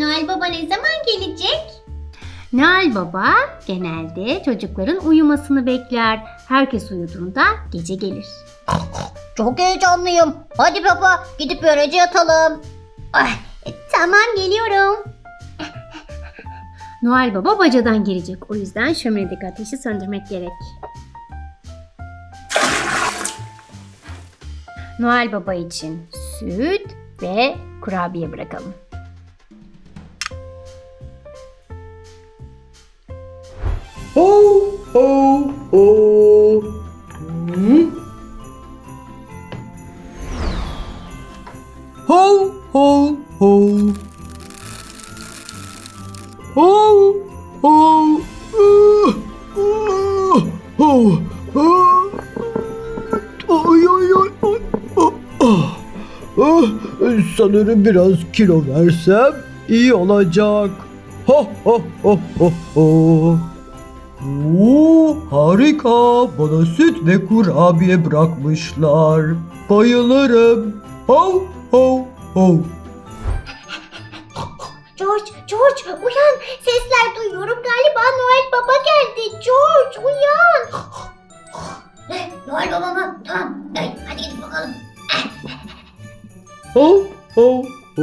Noel Baba ne zaman gelecek? Noel Baba genelde çocukların uyumasını bekler. Herkes uyuduğunda gece gelir. Çok heyecanlıyım. Hadi baba gidip böylece yatalım. Ay, e, tamam geliyorum. Noel Baba bacadan gelecek. O yüzden şöminedeki ateşi söndürmek gerek. Noel Baba için süt ve kurabiye bırakalım. Ho. Hmm. Ho ho ho. Ho ho. Uh, uh, ho ho. Ay ay ay. ay. Ah, ah. Ah, sanırım biraz kilo versem iyi olacak. Ho ho ho ho ho. Oo, harika. Bana süt ve kurabiye bırakmışlar. Bayılırım. Ho ho ho. George, George uyan. Sesler duyuyorum. Galiba Noel Baba geldi. George uyan. Noel Baba mı? Tamam. Hey, hadi gidip bakalım. Ho ho ho.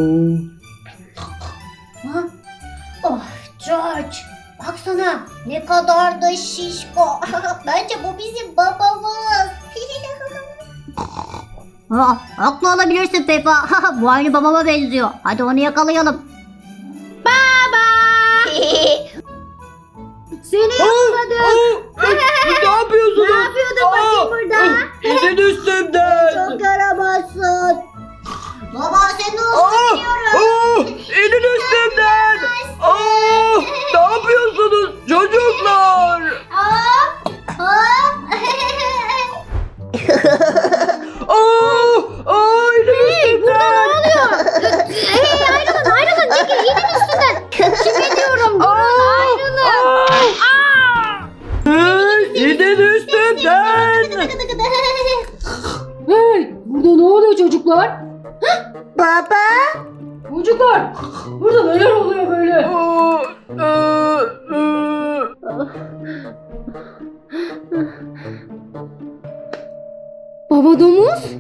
Oh George. Baksana ne kadar da şişko. Bence bu bizim babamız. Ha, haklı olabilirsin Peppa. Bu aynı babama benziyor. Hadi onu yakalayalım. Seni yakaladık. Çocuklar? Baba. Çocuklar! Burada neler oluyor böyle? Baba domuz